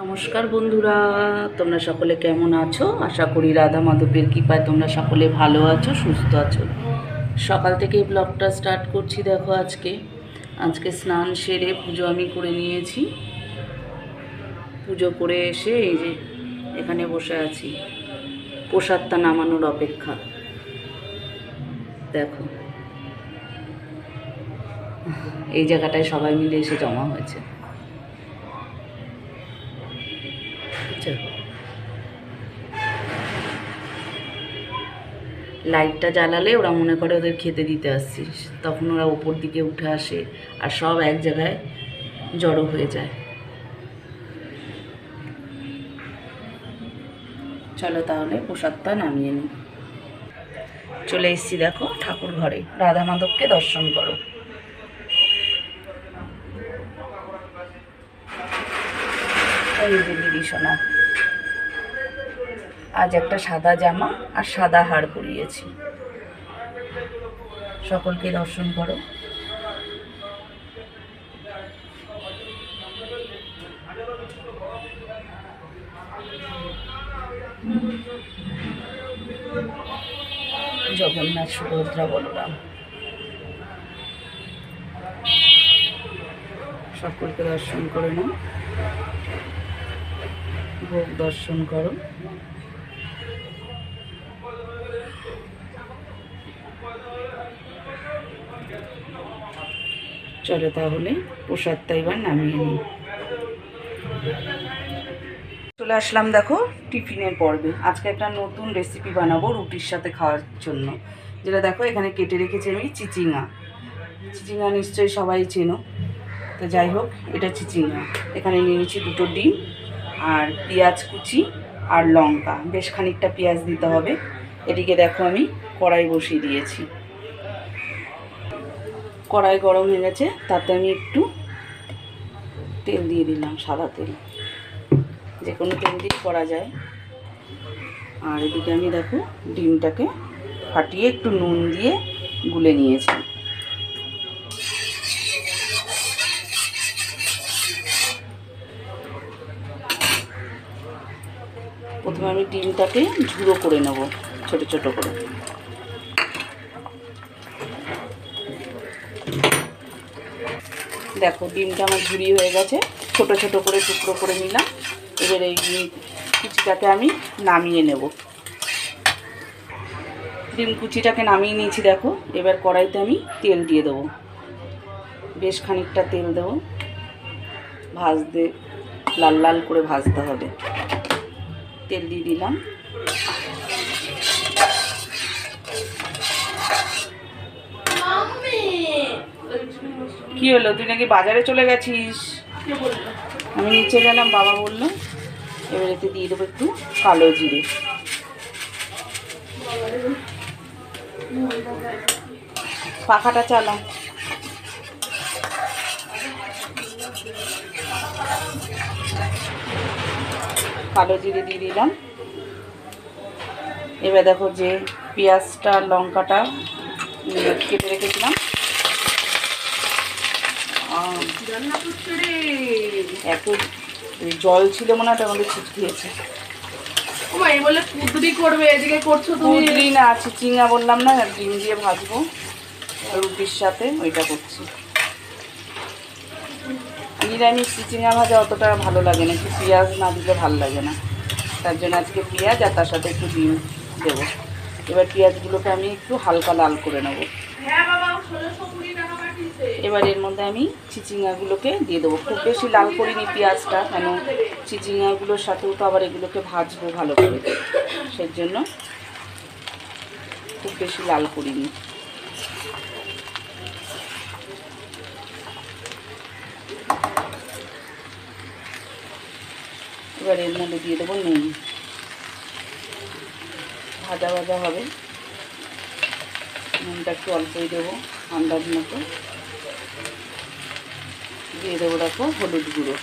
নমস্কার বন্ধুরা, তোমরা সকলে কেমন আছো? আশা করি রাধা মাধবের কৃপায় তোমরা সকলে ভালো আছো, সুস্থ আছো। সকাল থেকে ব্লগটা স্টার্ট করছি, দেখো আজকে। আজকে স্নান সেরে পুজো আমি করে নিয়েছি। পুজো করে এসে এই যে এখানে বসে আছি। প্রসাদটা নামানোর অপেক্ষা। দেখো। এই জায়গাটায় সবাই মিলে এসে জমা হয়েছে। লাইটটা জ্বালালে ওরা মনে করে ওদের খেতে দিতে আসছিস। তখন ওরা ওপর দিকে উঠে আসে আর সব এক জায়গায় জড়ো হয়ে যায়। চলো তাহলে প্রসাদটা নামিয়ে নিই। চলে এসেছি দেখো ঠাকুর ঘরে। রাধা মাধবকে দর্শন করো। এই দিদি সোনা। আজ একটা সাদা জামা আর সাদা হার পরিয়েছি। সকলকে দর্শন করো। জগন্নাথ সুভদ্রা বলরাম। সকলকে দর্শন করে নাও। ভোগ দর্শন করো। চলো তাহলে, প্রসাদটা এবার নামিয়ে নিই। চলে আসলাম দেখো টিফিনের পর্বে। আজকে একটা নতুন রেসিপি বানাবো রুটির সাথে খাওয়ার জন্য। যেটা দেখো এখানে কেটে রেখেছি আমি চিচিঙা। চিচিঙা নিশ্চয়ই সবাই চেনো। তো যাই হোক, এটা চিচিঙা। এখানে নিয়েছি দুটো ডিম আর পেঁয়াজ কুচি আর লঙ্কা। বেশ খানিকটা পেঁয়াজ দিতে হবে। এদিকে দেখো আমি কড়াই বসিয়ে দিয়েছি। কড়াই গরম হয়ে গেছে, তাতে আমি একটু তেল দিয়ে দিলাম, সাদা তেল। যে কোনো তেল দিয়ে করা যায়। আর এদিকে আমি দেখো ডিমটাকে ফাটিয়ে একটু নুন দিয়ে গুলে নিয়েছি। প্রথমে আমি ডিমটাকে ঝুড়ো করে নেব, ছোট ছোট করে। দেখো, ডিমটা আমার ঝুড়ি হয়ে গেছে। ছোট ছোট করে টুকরো করে নিলাম। এবার এই কুচিটাকে আমি নামিয়ে নেব। ডিম কুচিটাকে নামিয়ে নিয়েছি, দেখো। এবার কড়াইতে আমি তেল দিয়ে দেবো। বেশ খানিকটা তেল দেবো। ভাজতে, লাল লাল করে ভাজতে হবে। তেল দিয়ে দিলাম। কি হলো? তুই নাকি বাজারে চলে গেছিস? আমি নিচে গেলাম বাবা বলল। এবার এতে দিয়ে দেবো একটু কালো জিরে। পাখাটা চালা কালো জিরে দিয়ে দিলাম। এবার দেখো যে পেঁয়াজটা লঙ্কাটা কেটে রেখেছিলাম। এত জল ছিল মনে হয় আমাদের ছিটকিয়েছে বলে কুদরি করবে এদিকে করছ তুমি। কুদরি না চিচিঙা বললাম না ডিম দিয়ে ভাজবো। রুটির সাথে ওইটা করছি। নিরামিষ চিচিঙা ভাজা অতটা ভালো লাগে না একটু পেঁয়াজ না দিলে ভালো লাগে না। তার জন্য আজকে পেঁয়াজ আর তার সাথে একটু ডিম দেবো। এবার পেঁয়াজগুলোকে আমি একটু হালকা লাল করে নেব। হ্যাঁ বাবা এবার এর মধ্যে আমি চিচিঙাগুলোকে দিয়ে দেবো। খুব বেশি লাল করিনি পেঁয়াজটা, কেন চিচিঙাগুলোর সাথেও তো আবার এগুলোকে ভাজবো ভালো করে। সেই জন্য খুব বেশি লাল করিনি। এবার এর মধ্যে দিয়ে দেবো নুন। ভাজা ভাজা হবে। নুনটা একটু অল্পই দেবো আন্দাজ মতো। দিয়ে দেবো দেখো হলুদ গুঁড়ো।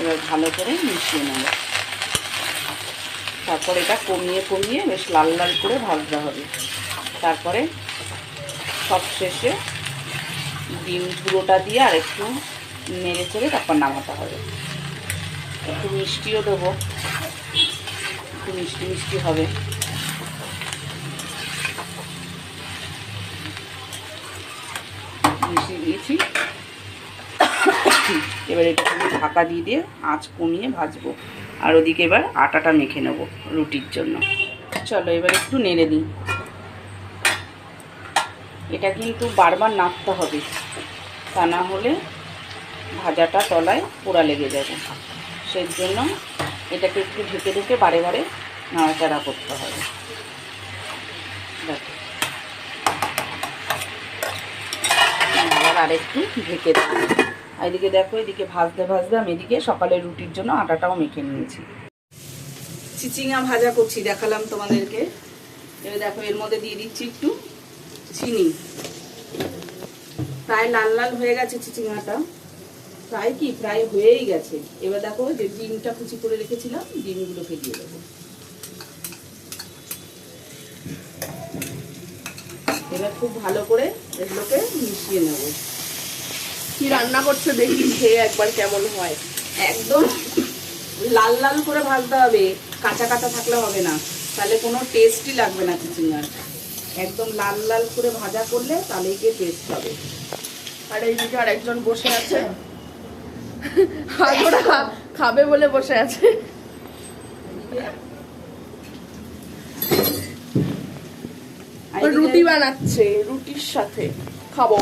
এবার ভালো করে মিশিয়ে নেব। তারপর এটা কমিয়ে কমিয়ে বেশ লাল লাল করে ভাজতে হবে। তারপরে সব শেষে ডিম গুঁড়োটা দিয়ে আর একটু নেড়ে চেড়ে তারপর নামাতে হবে। একটু মিষ্টিও দেবো। একটু মিষ্টি মিষ্টি হবে। মিশিয়ে দিয়েছি। এবার এটা ঢাকা দিয়ে দিয়ে আঁচ কমিয়ে ভাজবো। আর ওদিকে এবার আটাটা মেখে নেব রুটির জন্য। চলো এবার একটু নেড়ে দিই। এটা কিন্তু বারবার নাড়তে হবে। তা না হলে ভাজাটা তলায় পোড়া লেগে যাবে। সেই জন্য এটাকে একটু ঢেকে ঢেকে বারে বারে নাড়াচাড়া করতে হবে দেখো আরেকটু ঢেকে দেবো। এদিকে দেখো, এদিকে ভাজতে ভাজতে আমি এদিকে সকালে রুটির জন্য আটাটাও মেখে নিয়েছি। চিচিঙা ভাজা করছি, দেখালাম তোমাদেরকে। এবার দেখো, এর মধ্যে দিয়ে দিচ্ছি একটু চিনি। প্রায় লাল লাল হয়ে গেছে চিচিঙাটা। প্রায় কি? প্রায় হয়েই গেছে। এবার দেখো যে ডিমটা কুচি করে রেখেছিলাম ডিমগুলোকে দিয়ে দেবো। এবার খুব ভালো করে এগুলোকে মিশিয়ে নেব। কি রান্না করছে দেখি খেয়ে একবার কেমন হয়। একদম লাল লাল করে ভাজতে হবে কাঁচা কাঁচা থাকলে হবে না। তাহলে কোনো টেস্টই লাগবে না চিচিঙ্গার। একদম লাল লাল করে ভাজা করলে তাহলেই গিয়ে টেস্ট হবে। আর এইদিকে আরেকজন বসে আছে। আর খাবে বলে বসে আছে। আর রুটি বানাচ্ছে রুটির সাথে। খাব।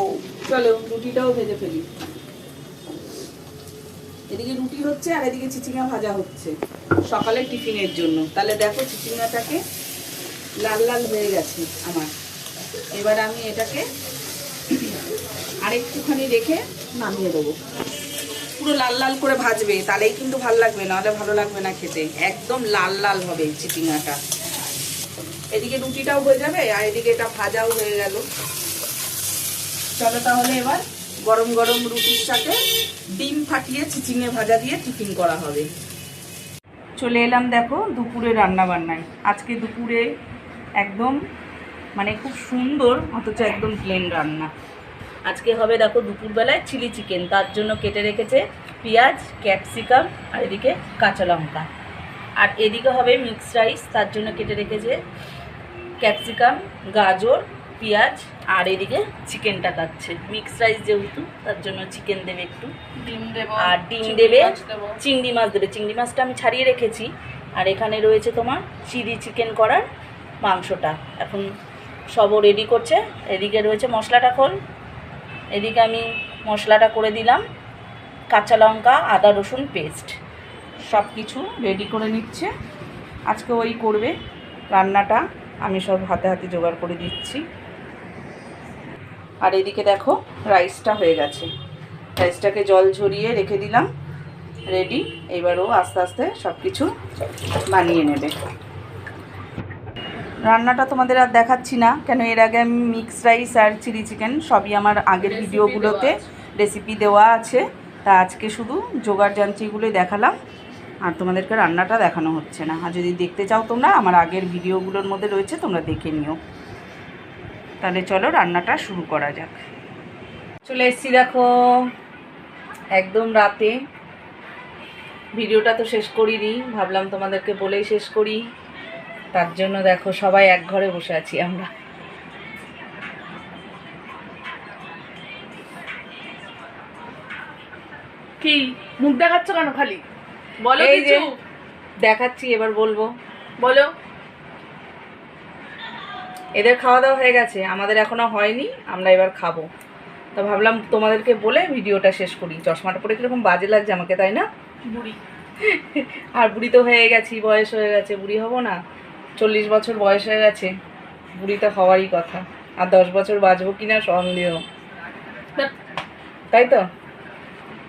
চলো, রুটিটাও ভেজে ফেলি। এদিকে রুটি হচ্ছে আর এদিকে চিচিঙ্গা ভাজা হচ্ছে। সকালে টিফিনের জন্য। তাহলে দেখো চিচিঙ্গাটাকে লাল লাল হয়ে গেছে আমার। এবার আমি এটাকে আরেকটুখানি রেখে নামিয়ে দেবো। পুরো লাল লাল করে ভাজবে, তাহলেই কিন্তু ভালো লাগবে, নাহলে ভালো লাগবে না খেতে। একদম লাল লাল হবে চিচিঙ্গাটা। এদিকে রুটিটাও হয়ে যাবে, আর এদিকে এটা ভাজাও হয়ে গেল। চলো তাহলে এবার গরম গরম রুটির সাথে ডিম ফাটিয়ে চিচিঙে ভাজা দিয়ে টিফিন করা হবে। চলে এলাম দেখো দুপুরে রান্না বান্নায়। আজকে দুপুরে একদম মানে খুব সুন্দর, অথচ একদম প্লেন রান্না। আজকে হবে দেখো দুপুরবেলায় চিলি চিকেন, তার জন্য কেটে রেখেছে পেঁয়াজ, ক্যাপসিকাম আর এদিকে কাঁচা লঙ্কা। আর এদিকে হবে মিক্স রাইস তার জন্য কেটে রেখেছে ক্যাপসিকাম, গাজর, পেঁয়াজ আর এদিকে চিকেনটা কাটছে মিক্স রাইস যেহেতু তার জন্য চিকেন দেবে একটু। ডিম দেবো আর ডিম দেবে চিংড়ি মাছ দেবে। চিংড়ি মাছটা আমি ছাড়িয়ে রেখেছি। আর এখানে রয়েছে তোমার চিলি চিকেন করার মাংসটা। এখন সবও রেডি করছে। এদিকে রয়েছে মশলাটা খোল। এদিকে আমি মশলাটা করে দিলাম। কাঁচা লঙ্কা আদা রসুন পেস্ট সব কিছু রেডি করে নিচ্ছে। আজকে ওই করবে। রান্নাটা আমি সব হাতে হাতে জোগাড় করে দিচ্ছি। আর এদিকে দেখো রাইসটা হয়ে গেছে। রাইসটাকে জল ঝরিয়ে রেখে দিলাম রেডি এবারও আস্তে আস্তে সব কিছু বানিয়ে নেবে। রান্নাটা তোমাদের আর দেখাচ্ছি না কেন এর আগে আমি মিক্স রাইস আর চিলি চিকেন সবই আমার আগের ভিডিওগুলোতে রেসিপি দেওয়া আছে। তা আজকে শুধু জোগাড় যান্ত্রিকগুলোই দেখালাম আর তোমাদেরকে রান্নাটা দেখানো হচ্ছে না। আর যদি দেখতে চাও তোমরা আমার আগের ভিডিওগুলোর মধ্যে রয়েছে তোমরা দেখে নিও। তাহলে চলো রান্নাটা শুরু করা যাক। চলে এসছি দেখো একদম রাতে। ভিডিওটা তো শেষ করিনি ভাবলাম তোমাদেরকে বলেই শেষ করি। তার জন্য দেখো সবাই এক ঘরে বসে আছি আমরা। কি মুখ দেখাচ্ছ কেন খালি? বলো কিছু। দেখাচ্ছি এবার বলব। বলো। এদের খাওয়া দাওয়া হয়ে গেছে আমাদের এখনও হয়নি আমরা এবার খাব। তো ভাবলাম তোমাদেরকে বলে ভিডিওটা শেষ করি। চশমাটা পরে কীরকম বাজে লাগছে আমাকে তাই না? বুড়ি। আর বুড়ি তো হয়ে গেছি বয়স হয়ে গেছে বুড়ি হব না। চল্লিশ বছর বয়স হয়ে গেছে বুড়ি তো হওয়ারই কথা। আর দশ বছর বাঁচবো কি না সন্দেহ তাই তো?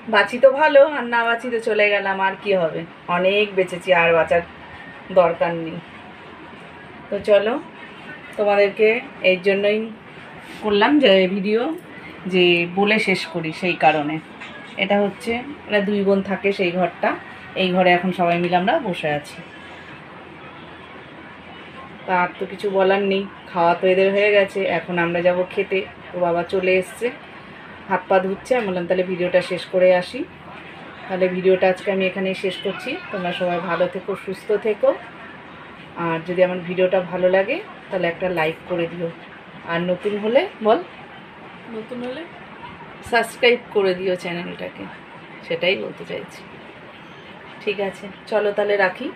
বাঁচি তো ভালো আর না বাঁচি তো চলে গেলাম আর কি হবে? অনেক বেঁচেছি আর বাঁচার দরকার নেই। তো চলো তোমাদেরকে এর জন্যই করলাম যে ভিডিও যে বলে শেষ করি সেই কারণে। এটা হচ্ছে এটা দুই বোন থাকে সেই ঘরটা, এই ঘরে এখন সবাই মিলে আমরা বসে আছি। তা আর তো কিছু বলার নেই, খাওয়া তো এদের হয়ে গেছে, এখন আমরা যাব খেতে। তো বাবা চলে এসছে, হাত পা ধুচ্ছে, আমি বললাম, তাহলে ভিডিওটা শেষ করে আসি। তাহলে ভিডিওটা আজকে আমি এখানেই শেষ করছি। তোমরা সবাই ভালো থেকো, সুস্থ থেকো। আর যদি আমার ভিডিওটা ভালো লাগে তাহলে একটা লাইক করে দিও। আর নতুন হলে বল। নতুন হলে? সাবস্ক্রাইব করে দিও চ্যানেলটাকে। সেটাই বলতে চাইছি। ঠিক আছে চলো তাহলে রাখি।